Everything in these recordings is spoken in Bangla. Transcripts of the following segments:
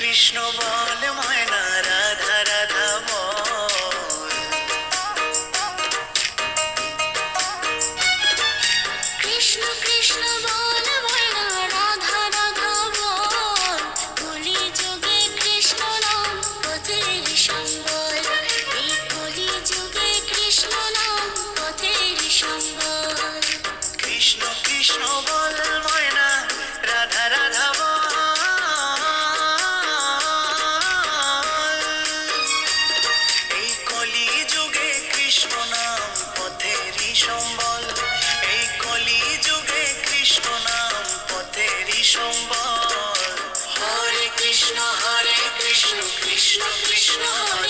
কৃষ্ণ বল ময়না রাধা রাধা বল। কৃষ্ণ কৃষ্ণ বল ময়না রাধা রাধা বল। কলি যুগে কৃষ্ণ নাম পথের সম্বল। এই কলি যুগে কৃষ্ণ নাম পথের সম্বল। কৃষ্ণ কৃষ্ণ বল ময়না কৃষ্ণ নাম পথেরই সম্বল। এই কলি যুগে কৃষ্ণ নাম পথেরই সম্বল। হরে কৃষ্ণ হরে কৃষ্ণ কৃষ্ণ কৃষ্ণ, হরে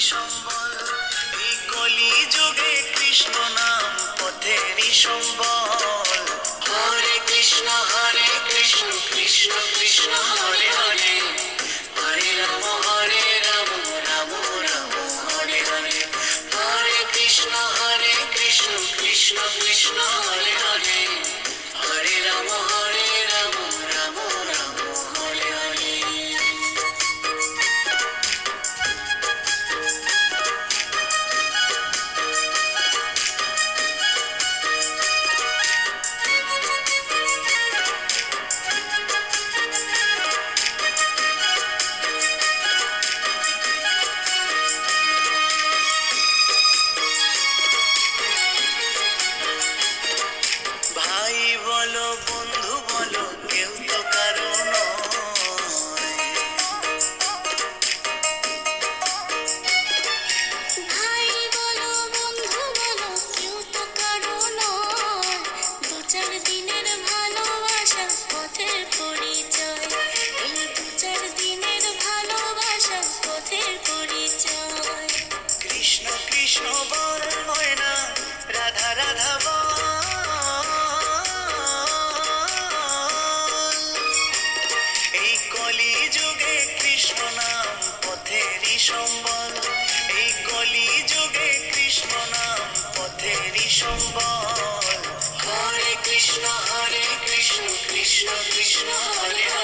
সম্বল এই কলি যুগে কৃষ্ণ নাম পথেরই সম্বল হরে কৃষ্ণ হরে কৃষ্ণ কৃষ্ণ কৃষ্ণ হরে হরে হরে রাম হরে রাম রাম রাম হরে হরে হরে কৃষ্ণ হরে কৃষ্ণ কৃষ্ণ কৃষ্ণ হরে হরে ভাই বলো বন্ধু বলো কেউ তো কারও দিনের ভালোবাসা পথের পরিচয় কৃষ্ণ নাম পথেরই সম্বল। এই কলি যুগে কৃষ্ণ নাম পথেরই সম্বল। হরে কৃষ্ণ হরে কৃষ্ণ কৃষ্ণ কৃষ্ণ, হরে